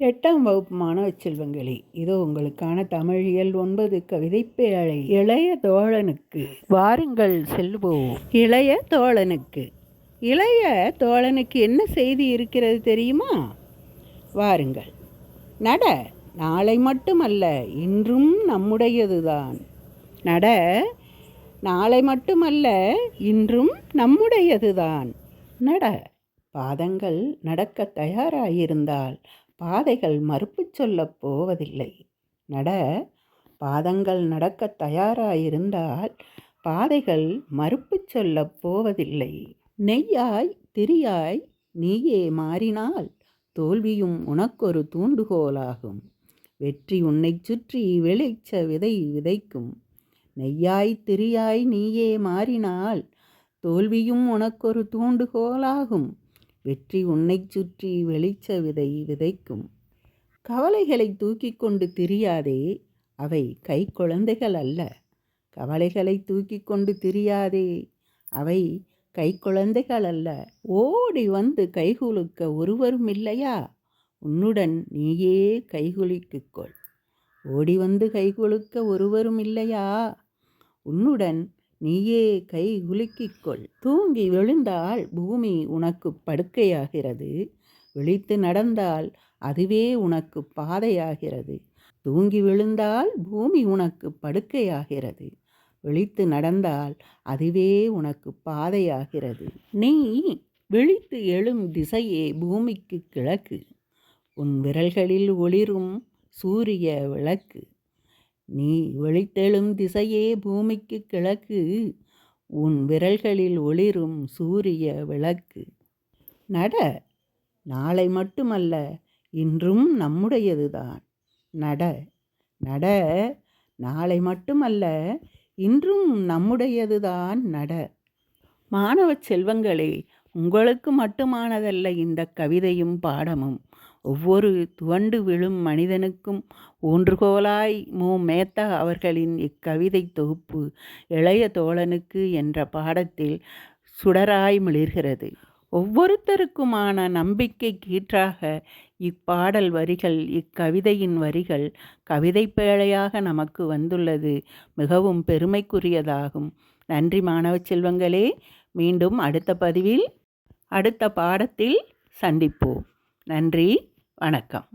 எட்டாம் வகுப்பு மாணவ செல்வங்களே இதோ உங்களுக்கான தமிழியல் ஒன்பது கவிதை பேழை. இளைய தோழனுக்கு வாருங்கள் செல்வோம். இளைய தோழனுக்கு இளைய தோழனுக்கு என்ன செய்தி இருக்கிறது தெரியுமா? வாருங்கள். நட நாளை மட்டுமல்ல இன்றும் நம்முடையதுதான். நட நாளை மட்டுமல்ல இன்றும் நம்முடையதுதான். நட பாதங்கள் நடக்க தயாராயிருந்தால் பாதைகள் மறுப்பு சொல்லப் போவதில்லை. நட பாதங்கள் நடக்க தயாராயிருந்தால் பாதைகள் மறுப்பு சொல்லப் போவதில்லை. நெய்யாய் திரியாய் நீயே மாறினால் தோல்வியும் உனக்கொரு தூண்டுகோலாகும். வெற்றி உன்னை சுற்றி வெளிச்ச விதை விதைக்கும். நெய்யாய் திரியாய் நீயே மாறினால் தோல்வியும் உனக்கொரு தூண்டுகோலாகும். வெற்றி உன்னைச் சுற்றி வெளிச்ச விதை விதைக்கும். கவலைகளை தூக்கி கொண்டு திரியாதே அவை கை குழந்தைகள் அல்ல. கவலைகளை தூக்கி கொண்டு திரியாதே அவை கை குழந்தைகள் அல்ல. ஓடி வந்து கைகுலுக்க ஒருவரும் இல்லையா? உன்னுடன் நீயே கைகுலுக்கிக்கொள் ஓடி வந்து கைகுலுக்க ஒருவரும் இல்லையா? உன்னுடன் நீயே கை குலுக்கிக்கொள். தூங்கி விழுந்தால் பூமி உனக்கு படுக்கையாகிறது. விழித்து நடந்தால் அதுவே உனக்கு பாதையாகிறது. தூங்கி விழுந்தால் பூமி உனக்கு படுக்கையாகிறது. விழித்து நடந்தால் அதுவே உனக்கு பாதையாகிறது. நீ விழித்து எழும் திசையே பூமிக்கு கிழக்கு. உன் விரல்களில் ஒளிரும் சூரிய விளக்கு. நீ வெளித்தெழும் திசையே பூமிக்கு கிழக்கு உன் விரல்களில் ஒளிரும் சூரிய விளக்கு. நட நாளை மட்டுமல்ல இன்றும் நம்முடையதுதான். நட நட நாளை மட்டுமல்ல இன்றும் நம்முடையதுதான். நட. மாணவ செல்வங்களே உங்களுக்கு மட்டுமானதல்ல இந்த கவிதையும் பாடமும். ஒவ்வொரு துவண்டு விழும் மனிதனுக்கும் ஊன்றுகோலாய் மு. மேத்தா அவர்களின் இக்கவிதை தொகுப்பு இளைய தோழனுக்கு என்ற பாடத்தில் சுடராய் மிளிர்கிறது. ஒவ்வொருத்தருக்குமான நம்பிக்கை கீற்றாக இப்பாடல் வரிகள் இக்கவிதையின் வரிகள் கவிதை பேழையாக நமக்கு வந்துள்ளது. மிகவும் பெருமைக்குரியதாகும். நன்றி மாணவ செல்வங்களே. மீண்டும் அடுத்த பதிவில் அடுத்த பாடத்தில் சந்திப்போம். நன்றி. வணக்கம்.